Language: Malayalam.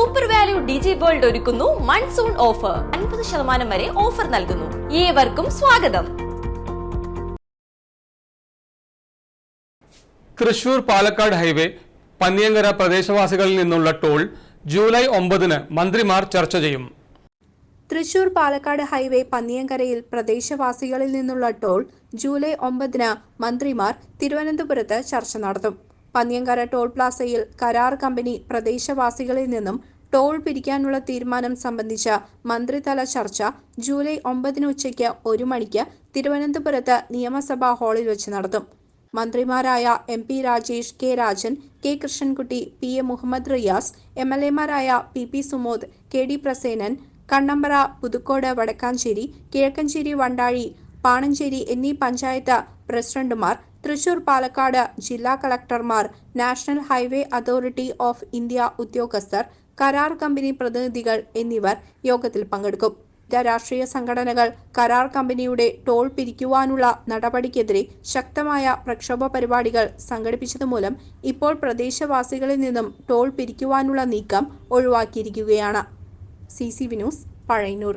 സൂപ്പർ വാല്യൂ ഡിജി വേൾഡ് ഒരുക്കുന്നു. മൺസൂൺ ഓഫർ അൻപത് ശതമാനം വരെ ഓഫർ നൽകുന്നു. ഏവർക്കും സ്വാഗതം. തൃശൂർ പാലക്കാട് ഹൈവേ പന്നിയങ്കര പ്രദേശവാസികളിൽ നിന്നുള്ള ടോൾ ജൂലൈ ഒമ്പതിന് മന്ത്രിമാർ ചർച്ച ചെയ്യും. തൃശൂർ പാലക്കാട് ഹൈവേ പന്നിയങ്കരയിൽ പ്രദേശവാസികളിൽ നിന്നുള്ള ടോൾ ജൂലൈ ഒമ്പതിന് മന്ത്രിമാർ തിരുവനന്തപുരത്ത് ചർച്ച നടത്തും. പന്നിയങ്കര ടോൾ പ്ലാസയിൽ കരാർ കമ്പനി പ്രദേശവാസികളിൽ നിന്നും ടോൾ പിരിക്കാനുള്ള തീരുമാനം സംബന്ധിച്ച മന്ത്രിതല ചർച്ച ജൂലൈ ഒമ്പതിന് ഉച്ചയ്ക്ക് ഒരു മണിക്ക് തിരുവനന്തപുരത്ത് നിയമസഭാ ഹാളിൽ വെച്ച് നടത്തും. മന്ത്രിമാരായ M P Rajesh K Rajan K Krishnankutty P A Muhammad Riyas M L എമാരായ P P Sumod K D Prasenan Kannambra Puthukkode Vadakkanchery Kizhakkanchery Vandazhi Panancherry എന്നീ പഞ്ചായത്ത് പ്രസിഡന്റുമാർ തൃശൂർ പാലക്കാട് ജില്ലാ കളക്ടർമാർ national highway authority of India ഉദ്യോഗസ്ഥർ കരാർ കമ്പനി പ്രതിനിധികൾ എന്നിവർ യോഗത്തിൽ പങ്കെടുക്കും. രാഷ്ട്രീയ സംഘടനകൾ കരാർ കമ്പനിയുടെ ടോൾ പിരിക്കുവാനുള്ള നടപടിക്കെതിരെ ശക്തമായ പ്രക്ഷോഭ പരിപാടികൾ സംഘടിപ്പിച്ചതുമൂലം ഇപ്പോൾ പ്രദേശവാസികളിൽ നിന്നും ടോൾ പിരിക്കുവാനുള്ള നീക്കം ഒഴിവാക്കിയിരിക്കുകയാണ്. C C Vinoos Pazhayannur.